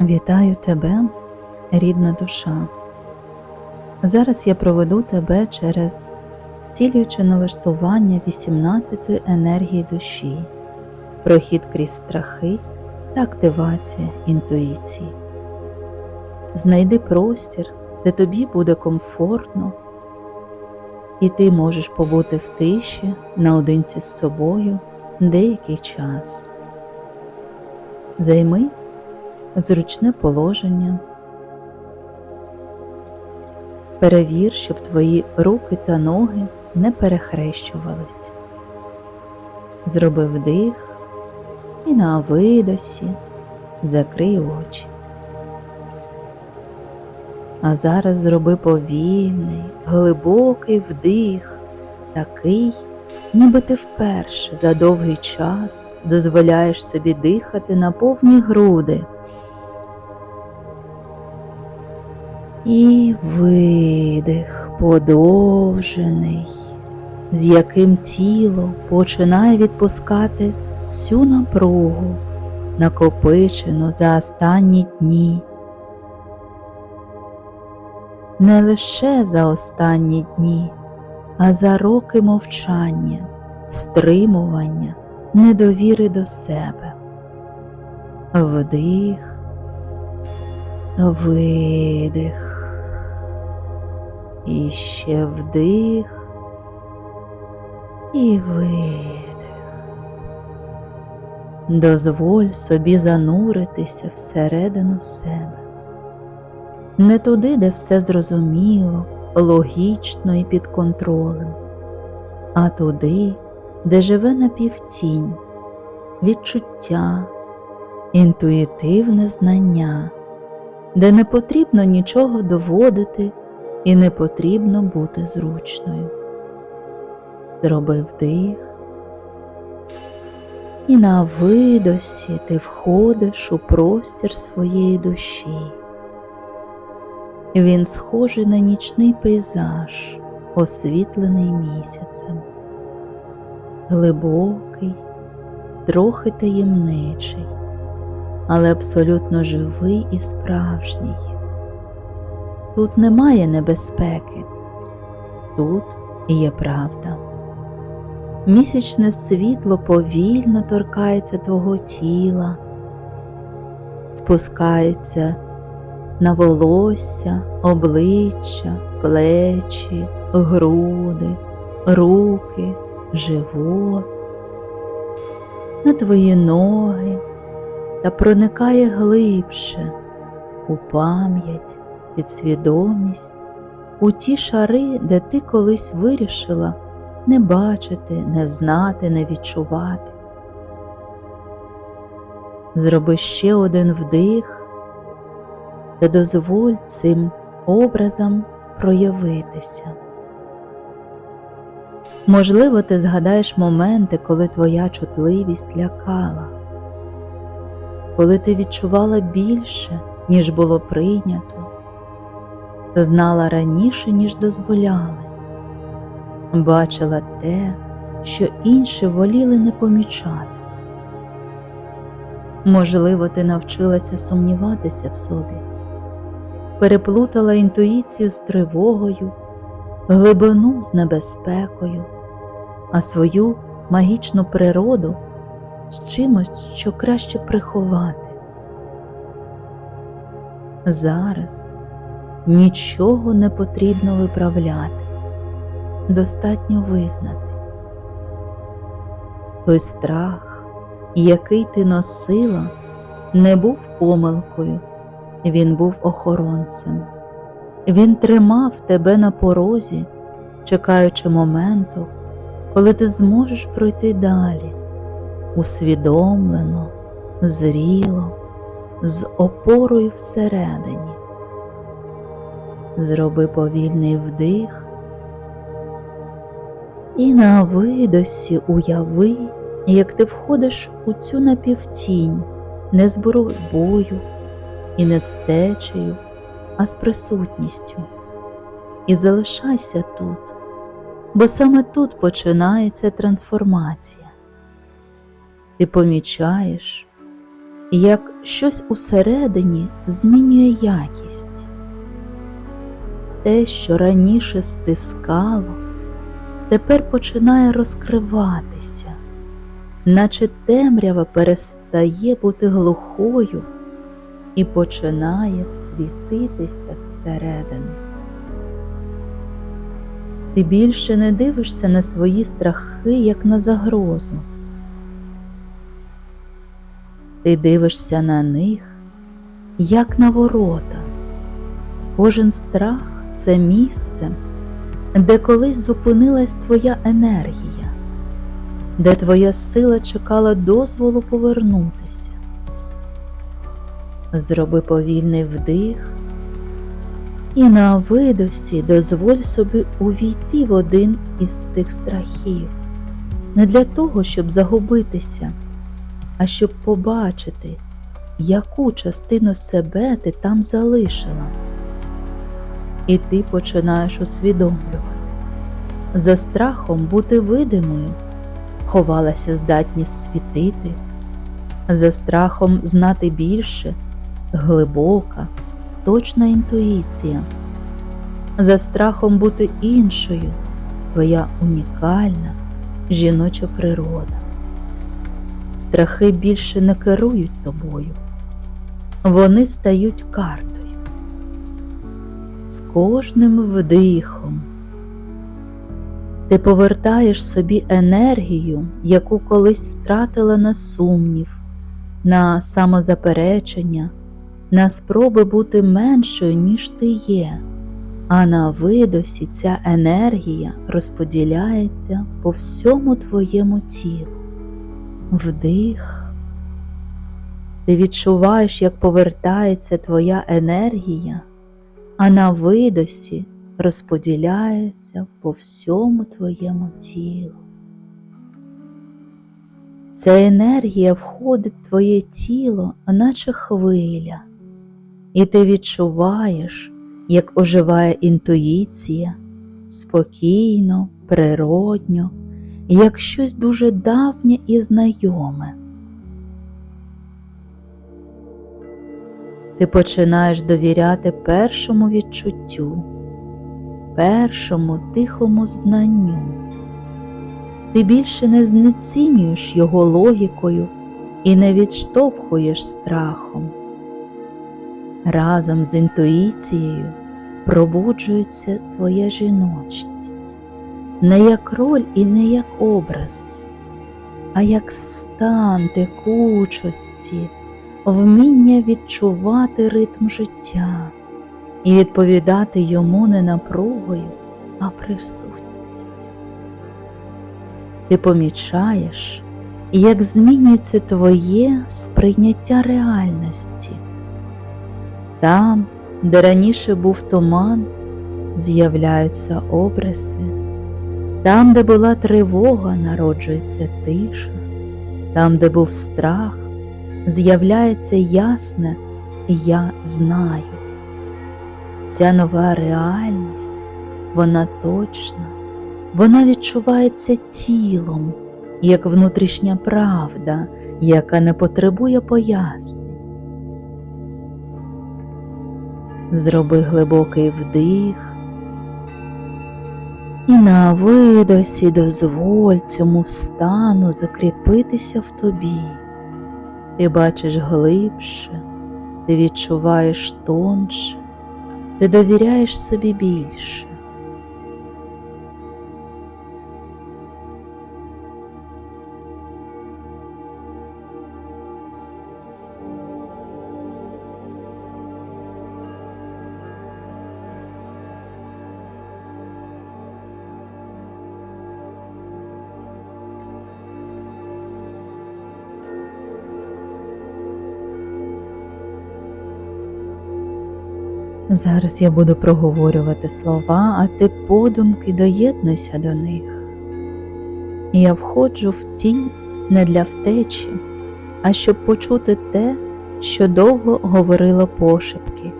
Вітаю тебе, рідна душа. Зараз я проведу тебе через зцілююче налаштування 18-ї енергії душі, прохід крізь страхи та активація інтуїції. Знайди простір, де тобі буде комфортно, і ти можеш побути в тиші наодинці з собою деякий час. Займи зручне положення. Перевір, щоб твої руки та ноги не перехрещувались. Зроби вдих і на видосі закрий очі. А зараз зроби повільний, глибокий вдих, такий, ніби ти вперше за довгий час дозволяєш собі дихати на повні груди. І видих подовжений, з яким тіло починає відпускати всю напругу, накопичену за останні дні. Не лише за останні дні, а за роки мовчання, стримування, недовіри до себе. Вдих, видих. І ще вдих і видих. Дозволь собі зануритися всередину себе, не туди, де все зрозуміло, логічно і під контролем, а туди, де живе напівтінь, відчуття, інтуїтивне знання, де не потрібно нічого доводити і не потрібно бути зручною. Зроби вдих, і на видосі ти входиш у простір своєї душі. Він схожий на нічний пейзаж, освітлений місяцем, глибокий, трохи таємничий, але абсолютно живий і справжній. Тут немає небезпеки, тут є правда. Місячне світло повільно торкається того тіла, спускається на волосся, обличчя, плечі, груди, руки, живот, на твої ноги та проникає глибше у пам'ять підсвідомість, у ті шари, де ти колись вирішила не бачити, не знати, не відчувати. Зроби ще один вдих та дозволь цим образом проявитися. Можливо, ти згадаєш моменти, коли твоя чутливість лякала, коли ти відчувала більше, ніж було прийнято, знала раніше, ніж дозволяли, бачила те, що інші воліли не помічати. Можливо, ти навчилася сумніватися в собі, переплутала інтуїцію з тривогою, глибину з небезпекою, а свою магічну природу з чимось, що краще приховати. Зараз Нічого не потрібно виправляти, достатньо визнати. Той страх, який ти носила, не був помилкою, він був охоронцем. Він тримав тебе на порозі, чекаючи моменту, коли ти зможеш пройти далі, усвідомлено, зріло, з опорою всередині. Зроби повільний вдих і на видосі уяви, як ти входиш у цю напівтінь не з боротьбою і не з втечею, а з присутністю. І залишайся тут, бо саме тут починається трансформація. Ти помічаєш, як щось усередині змінює якість. Те, що раніше стискало, тепер починає розкриватися, наче темрява перестає бути глухою і починає світитися зсередини. Ти більше не дивишся на свої страхи, як на загрозу. Ти дивишся на них, як на ворота. Кожен страх це місце, де колись зупинилась твоя енергія, де твоя сила чекала дозволу повернутися. Зроби повільний вдих і на видосі дозволь собі увійти в один із цих страхів, не для того, щоб загубитися, а щоб побачити, яку частину себе ти там залишила. І ти починаєш усвідомлювати. За страхом бути видимою ховалася здатність світити, за страхом знати більше, глибока, точна інтуїція, за страхом бути іншою, твоя унікальна жіноча природа. Страхи більше не керують тобою, вони стають картою. З кожним вдихом ти повертаєш собі енергію, яку колись втратила на сумнів, на самозаперечення, на спроби бути меншою, ніж ти є, а на видосі ця енергія розподіляється по всьому твоєму тілу. Вдих. Ти відчуваєш, як повертається твоя енергія, а на видосі розподіляється по всьому твоєму тілу. Ця енергія входить в твоє тіло, наче хвиля, і ти відчуваєш, як оживає інтуїція спокійно, природньо, як щось дуже давнє і знайоме. Ти починаєш довіряти першому відчуттю, першому тихому знанню. Ти більше не знецінюєш його логікою і не відштовхуєш страхом. Разом з інтуїцією пробуджується твоя жіночність, не як роль і не як образ, а як стан текучості, вміння відчувати ритм життя і відповідати йому не напругою, а присутністю. Ти помічаєш, як змінюється твоє сприйняття реальності. Там, де раніше був туман, з'являються обриси, там, де була тривога, народжується тиша, там, де був страх, з'являється ясне Я знаю. Ця нова реальність, вона точна, вона відчувається тілом, як внутрішня правда, яка не потребує пояснень. Зроби глибокий вдих і на видосі дозволь цьому стану закріпитися в тобі. Ти бачиш глибше, ти відчуваєш тонше, ти довіряєш собі більше. Зараз я буду проговорювати слова, а ти подумки доєднуйся до них. Я входжу в тінь не для втечі, а щоб почути те, що довго говорило пошепки,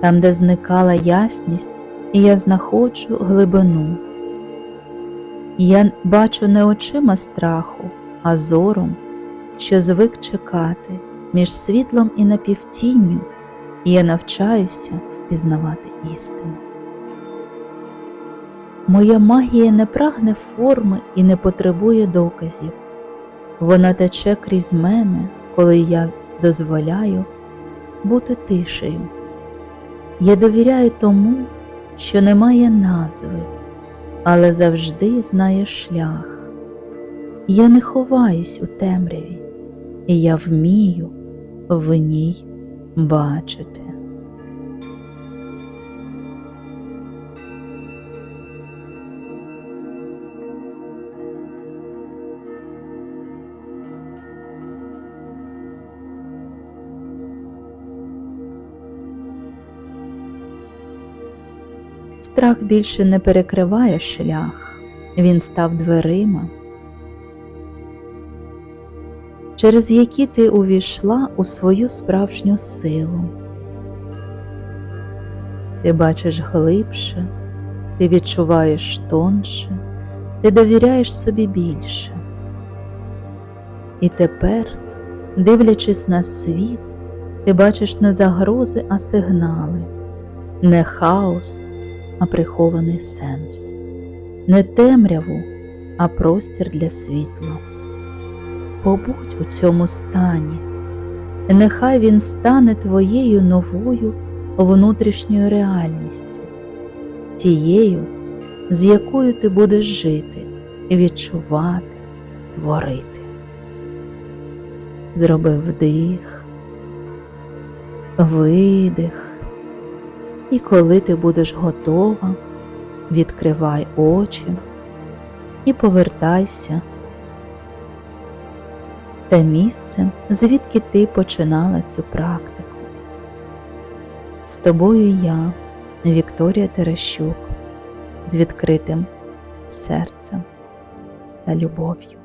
там, де зникала ясність, я знаходжу глибину. Я бачу не очима страху, а зором, що звик чекати, між світлом і напівтінню, і я навчаюся впізнавати істину. Моя магія не прагне форми і не потребує доказів. Вона тече крізь мене, коли я дозволяю бути тишею. Я довіряю тому, що не має назви, але завжди знає шлях. Я не ховаюсь у темряві, і я вмію в ній бачити. Страх більше не перекриває шлях, він став дверима, через які ти увійшла у свою справжню силу. Ти бачиш глибше, ти відчуваєш тонше, ти довіряєш собі більше. І тепер, дивлячись на світ, ти бачиш не загрози, а сигнали, не хаос, а прихований сенс, не темряву, а простір для світла. Побудь у цьому стані, нехай він стане твоєю новою внутрішньою реальністю, тією, з якою ти будеш жити, відчувати, творити. Зроби вдих, видих. І коли ти будеш готова, відкривай очі і повертайся те місце, звідки ти починала цю практику. З тобою я, Вікторія Терещук, з відкритим серцем та любов'ю.